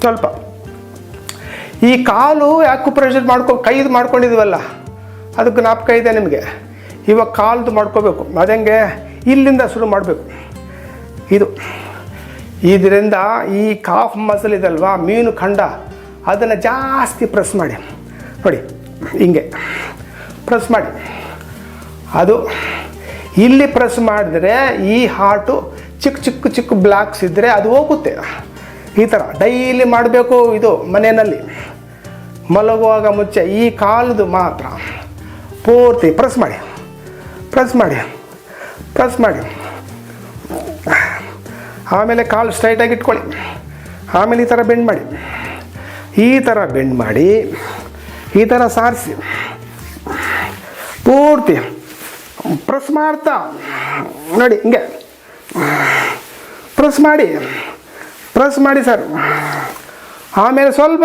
ಸ್ವಲ್ಪ. ಈ ಕಾಲು ಯಾಕೆ ಪ್ರೆಷರ್ ಮಾಡ್ಕೊ ಕೈದು ಮಾಡ್ಕೊಂಡಿದ್ವಲ್ಲ, ಅದು ಜ್ಞಾಪಕ ಇದೆ ನಿಮಗೆ? ಇವಾಗ ಕಾಲ್ದು ಮಾಡ್ಕೋಬೇಕು. ಅದಂಗೆ ಇಲ್ಲಿಂದ ಶುರು ಮಾಡಬೇಕು. ಇದು. ಇದರಿಂದ ಈ ಕಾಫ್ ಮಸಲ್ ಇದಲ್ವಾ, ಮೀನು ಖಂಡ, ಅದನ್ನು ಜಾಸ್ತಿ ಪ್ರೆಸ್ ಮಾಡಿ. ನೋಡಿ, ಹಿಂಗೆ. ಪ್ರೆಸ್ ಮಾಡಿ. ಅದು ಇಲ್ಲಿ ಪ್ರೆಸ್ ಮಾಡಿದ್ರೆ ಈ ಹಾರ್ಟು ಚಿಕ್ಕ ಚಿಕ್ಕ ಚಿಕ್ಕ ಬ್ಲಾಕ್ಸ್ ಇದ್ದರೆ ಅದು ಹೋಗುತ್ತೆ. ಈ ಥರ ಡೈಲಿ ಮಾಡಬೇಕು ಇದು ಮನೆಯಲ್ಲಿ. ಮಲಗುವಾಗ ಮುಂಚೆ ಈ ಕಾಲದು ಮಾತ್ರ. ಪೂರ್ತಿ ಪ್ರೆಸ್ ಮಾಡಿ. ಪ್ರೆಸ್ ಮಾಡಿ. ಪ್ರೆಸ್ ಮಾಡಿ. ಆಮೇಲೆ ಕಾಲು ಸ್ಟ್ರೈಟಾಗಿ ಇಟ್ಕೊಳ್ಳಿ. ಆಮೇಲೆ ಈ ಥರ ಬೆಂಡ್ ಮಾಡಿ. ಈ ಥರ ಬೆಂಡ್ ಮಾಡಿ. ಈ ಥರ ಸಾರಿಸಿ. ಪೂರ್ತಿ ಪ್ರೆಸ್ ಮಾಡ್ತಾ. ನೋಡಿ ಹಿಂಗೆ. ಪ್ರೆಸ್ ಮಾಡಿ. ಪ್ರೆಸ್ ಮಾಡಿ ಸರ್ ಆಮೇಲೆ ಸ್ವಲ್ಪ